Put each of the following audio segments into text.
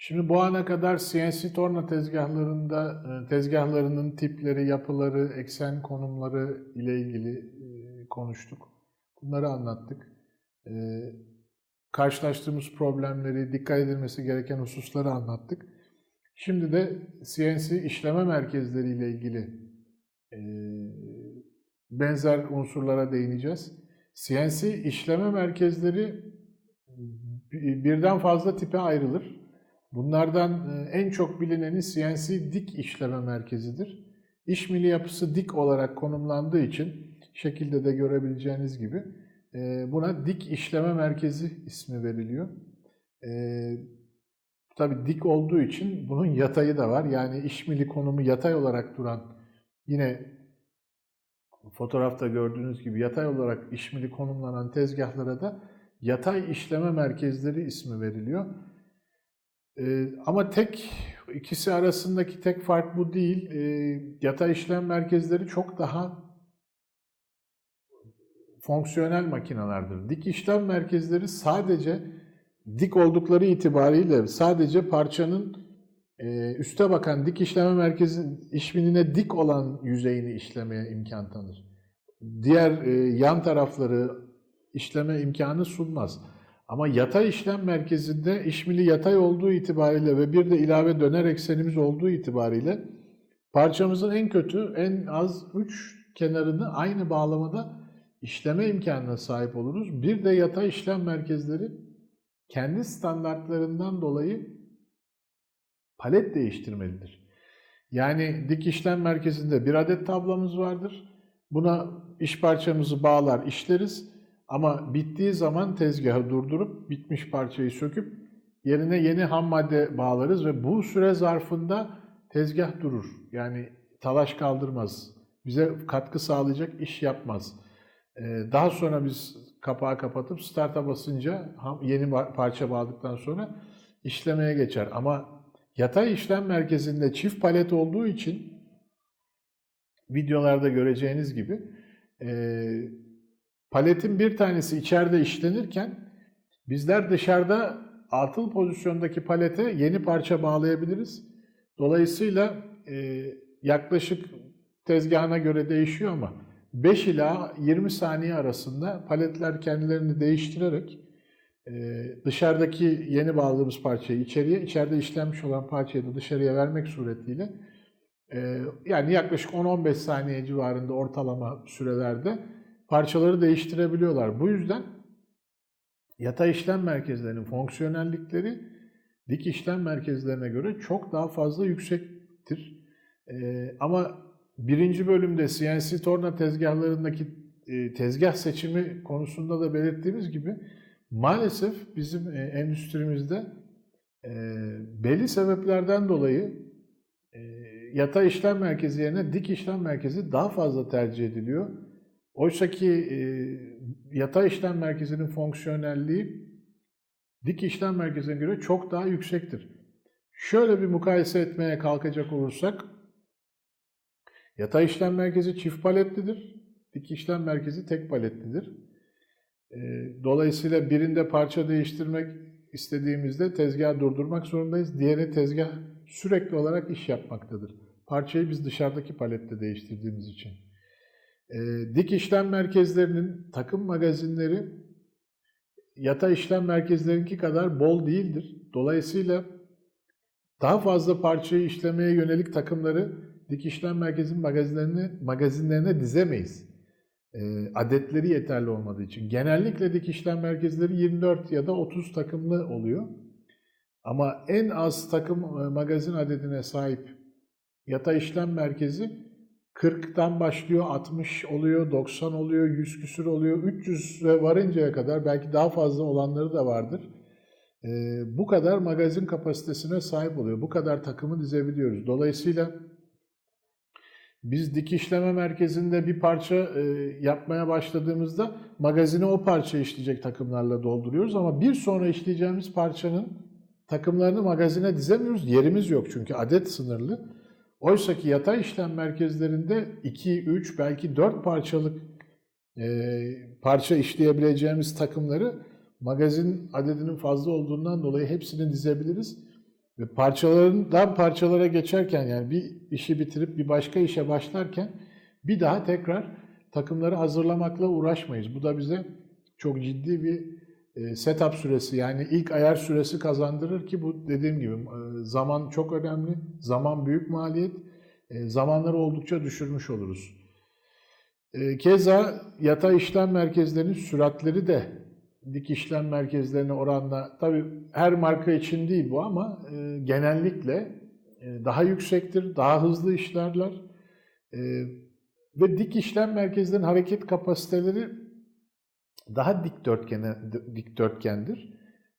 Şimdi bu ana kadar CNC torna tezgahlarında e, tezgahlarının tipleri, yapıları, eksen konumları ile ilgili e, konuştuk. Bunları anlattık. E, Karşılaştığımız problemleri, dikkat edilmesi gereken hususları anlattık. Şimdi de CNC işleme merkezleri ile ilgili benzer unsurlara değineceğiz. CNC işleme merkezleri birden fazla tipe ayrılır. Bunlardan e, en çok bilineni CNC dik işleme merkezidir. İşmili yapısı dik olarak konumlandığı için şekilde de görebileceğiniz gibi e, buna dik işleme merkezi ismi veriliyor. E, Tabi dik olduğu için bunun yatayı da var. Yani işmili konumu yatay olarak duran yine fotoğrafta gördüğünüz gibi yatay olarak işmili konumlanan tezgahlara da yatay işleme merkezleri ismi veriliyor. Ee, ama tek ikisi arasındaki tek fark bu değil. Ee, yatay işlem merkezleri çok daha fonksiyonel makinelerdir. Dik işlem merkezleri sadece dik oldukları itibariyle sadece parçanın e, üste bakan dik işleme merkezi işminine dik olan yüzeyini işlemeye imkan tanır. Diğer e, yan tarafları işleme imkanı sunmaz. Ama yatay işlem merkezinde işmili yatay olduğu itibariyle ve bir de ilave döner eksenimiz olduğu itibariyle parçamızın en kötü en az 3 kenarını aynı bağlamada işleme imkanına sahip oluruz. Bir de yatay işlem merkezleri kendi standartlarından dolayı palet değiştirmelidir. Yani dik işlem merkezinde bir adet tablamız vardır. Buna iş parçamızı bağlar, işleriz. Ama bittiği zaman tezgahı durdurup bitmiş parçayı söküp yerine yeni ham madde bağlarız ve bu süre zarfında tezgah durur. Yani talaş kaldırmaz. Bize katkı sağlayacak iş yapmaz. Daha sonra biz kapağı kapatıp start'a basınca yeni parça bağladıktan sonra işlemeye geçer. Ama yatay işlem merkezinde çift palet olduğu için videolarda göreceğiniz gibi paletin bir tanesi içeride işlenirken bizler dışarıda atıl pozisyondaki palete yeni parça bağlayabiliriz. Dolayısıyla yaklaşık tezgahına göre değişiyor ama 5 ila 20 saniye arasında paletler kendilerini değiştirerek dışarıdaki yeni bağladığımız parçayı içeriye, içeride işlenmiş olan parçayı da dışarıya vermek suretiyle yani yaklaşık 10-15 saniye civarında ortalama sürelerde parçaları değiştirebiliyorlar. Bu yüzden yatay işlem merkezlerinin fonksiyonellikleri dik işlem merkezlerine göre çok daha fazla yüksektir. Ama birinci bölümde CNC torna tezgahlarındaki tezgah seçimi konusunda da belirttiğimiz gibi maalesef bizim endüstrimizde belli sebeplerden dolayı yatay işlem merkezi yerine dik işlem merkezi daha fazla tercih ediliyor. Oysa ki yatay işlem merkezinin fonksiyonelliği dik işlem merkezine göre çok daha yüksektir. Şöyle bir mukayese etmeye kalkacak olursak, yatay işlem merkezi çift paletlidir, dik işlem merkezi tek paletlidir. Dolayısıyla birinde parça değiştirmek istediğimizde tezgahı durdurmak zorundayız. Diğeri tezgah sürekli olarak iş yapmaktadır. Parçayı biz dışarıdaki palette değiştirdiğimiz için. Dik işlem merkezlerinin takım magazinleri yatay işlem merkezlerinki kadar bol değildir. Dolayısıyla daha fazla parçayı işlemeye yönelik takımları dik işlem merkezinin magazinlerine, magazinlerine dizemeyiz. Adetleri yeterli olmadığı için. Genellikle dik işlem merkezleri 24 ya da 30 takımlı oluyor. Ama en az takım magazin adedine sahip yatay işlem merkezi 40'tan başlıyor, 60 oluyor, 90 oluyor, 100 küsür oluyor, 300'e varıncaya kadar belki daha fazla olanları da vardır. bu kadar magazin kapasitesine sahip oluyor. Bu kadar takımı dizebiliyoruz. Dolayısıyla biz dikişleme merkezinde bir parça yapmaya başladığımızda magazini o parça işleyecek takımlarla dolduruyoruz ama bir sonra işleyeceğimiz parçanın takımlarını magazine dizemiyoruz. Yerimiz yok çünkü adet sınırlı. Oysa ki yatay işlem merkezlerinde 2, 3 belki 4 parçalık e, parça işleyebileceğimiz takımları magazin adedinin fazla olduğundan dolayı hepsini dizebiliriz. Ve parçalarından parçalara geçerken yani bir işi bitirip bir başka işe başlarken bir daha tekrar takımları hazırlamakla uğraşmayız. Bu da bize çok ciddi bir setup süresi yani ilk ayar süresi kazandırır ki bu dediğim gibi e, zaman çok önemli. Zaman büyük maliyet. E, zamanları oldukça düşürmüş oluruz. Keza yatay işlem merkezlerinin süratleri de dik işlem merkezlerine oranla tabii her marka için değil bu ama genellikle daha yüksektir, daha hızlı işlerler. Ve dik işlem merkezlerinin hareket kapasiteleri daha dikdörtgene, dikdörtgendir.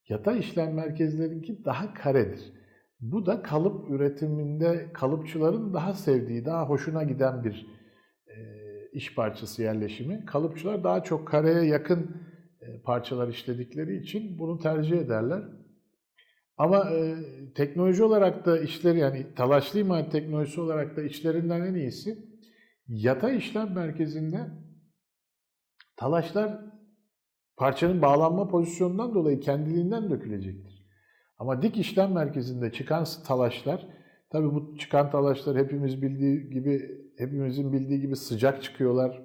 Yatay işlem merkezlerinki daha karedir. Bu da kalıp üretiminde kalıpçıların daha sevdiği, daha hoşuna giden bir e, iş parçası yerleşimi. Kalıpçılar daha çok kareye yakın e, parçalar işledikleri için bunu tercih ederler. Ama e, teknoloji olarak da işleri yani talaşlı imalat teknolojisi olarak da işlerinden en iyisi yatay işlem merkezinde talaşlar parçanın bağlanma pozisyonundan dolayı kendiliğinden dökülecektir. Ama dik işlem merkezinde çıkan talaşlar, tabii bu çıkan talaşlar hepimiz bildiği gibi, hepimizin bildiği gibi sıcak çıkıyorlar,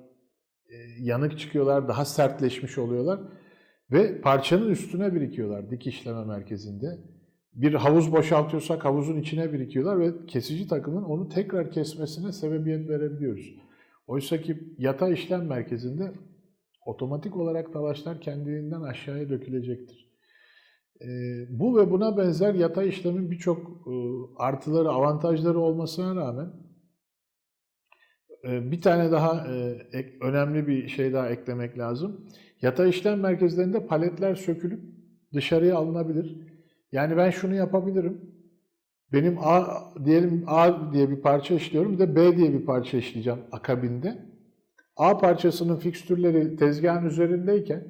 e, yanık çıkıyorlar, daha sertleşmiş oluyorlar ve parçanın üstüne birikiyorlar dik işleme merkezinde. Bir havuz boşaltıyorsak havuzun içine birikiyorlar ve kesici takımın onu tekrar kesmesine sebebiyet verebiliyoruz. Oysa ki yatay işlem merkezinde otomatik olarak talaşlar kendiliğinden aşağıya dökülecektir. E, bu ve buna benzer yatay işlemin birçok e, artıları, avantajları olmasına rağmen e, bir tane daha e, önemli bir şey daha eklemek lazım. Yatay işlem merkezlerinde paletler sökülüp dışarıya alınabilir. Yani ben şunu yapabilirim. Benim A diyelim A diye bir parça işliyorum, bir de B diye bir parça işleyeceğim akabinde. A parçasının fikstürleri tezgahın üzerindeyken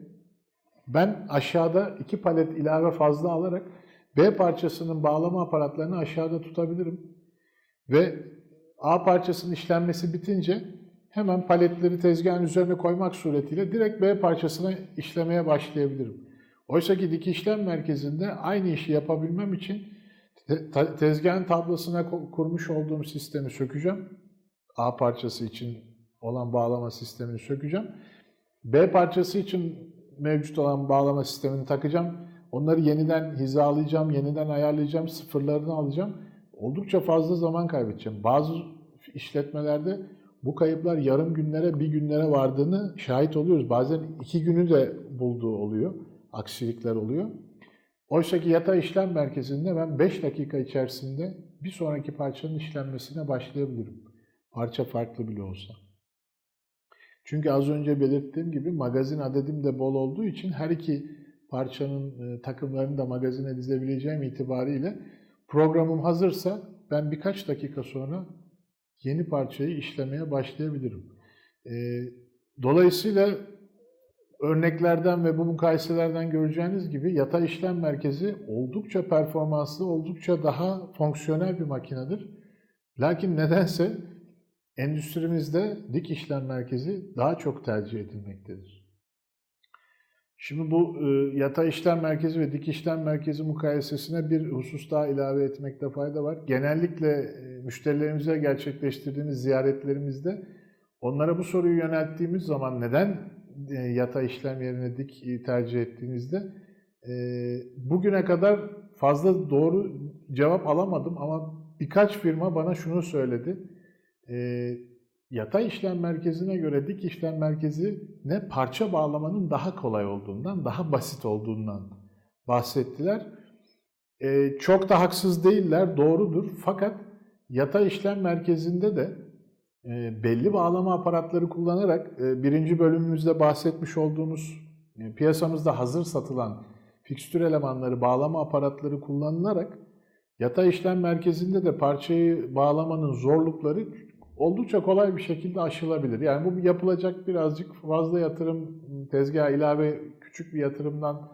ben aşağıda iki palet ilave fazla alarak B parçasının bağlama aparatlarını aşağıda tutabilirim. Ve A parçasının işlenmesi bitince hemen paletleri tezgahın üzerine koymak suretiyle direkt B parçasına işlemeye başlayabilirim. Oysa ki dikiş işlem merkezinde aynı işi yapabilmem için tezgahın tablasına kurmuş olduğum sistemi sökeceğim. A parçası için olan bağlama sistemini sökeceğim. B parçası için mevcut olan bağlama sistemini takacağım. Onları yeniden hizalayacağım, yeniden ayarlayacağım, sıfırlarını alacağım. Oldukça fazla zaman kaybedeceğim. Bazı işletmelerde bu kayıplar yarım günlere, bir günlere vardığını şahit oluyoruz. Bazen iki günü de bulduğu oluyor, aksilikler oluyor. Oysa ki yatay işlem merkezinde ben 5 dakika içerisinde bir sonraki parçanın işlenmesine başlayabilirim. Parça farklı bile olsa. Çünkü az önce belirttiğim gibi magazin adedim de bol olduğu için her iki parçanın e, takımlarını da magazine dizebileceğim itibariyle programım hazırsa ben birkaç dakika sonra yeni parçayı işlemeye başlayabilirim. E, dolayısıyla örneklerden ve bu mukayeselerden göreceğiniz gibi yatay işlem merkezi oldukça performanslı, oldukça daha fonksiyonel bir makinedir. Lakin nedense endüstrimizde dik işlem merkezi daha çok tercih edilmektedir. Şimdi bu e, yatay işlem merkezi ve dik işlem merkezi mukayesesine bir husus daha ilave etmekte fayda var. Genellikle e, müşterilerimize gerçekleştirdiğimiz ziyaretlerimizde onlara bu soruyu yönelttiğimiz zaman neden e, yatay işlem yerine dik tercih ettiğinizde bugüne kadar fazla doğru cevap alamadım ama birkaç firma bana şunu söyledi e, yatay işlem merkezine göre dik işlem merkezi ne parça bağlamanın daha kolay olduğundan, daha basit olduğundan bahsettiler. E, çok da haksız değiller, doğrudur. Fakat yatay işlem merkezinde de e, belli bağlama aparatları kullanarak e, birinci bölümümüzde bahsetmiş olduğumuz e, piyasamızda hazır satılan fikstür elemanları, bağlama aparatları kullanılarak yatay işlem merkezinde de parçayı bağlamanın zorlukları oldukça kolay bir şekilde aşılabilir. Yani bu yapılacak birazcık fazla yatırım, tezgah ilave küçük bir yatırımdan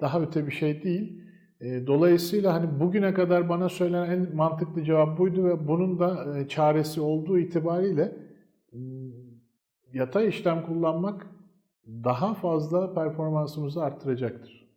daha öte bir şey değil. E, dolayısıyla hani bugüne kadar bana söylenen en mantıklı cevap buydu ve bunun da e, çaresi olduğu itibariyle yatay işlem kullanmak daha fazla performansımızı arttıracaktır.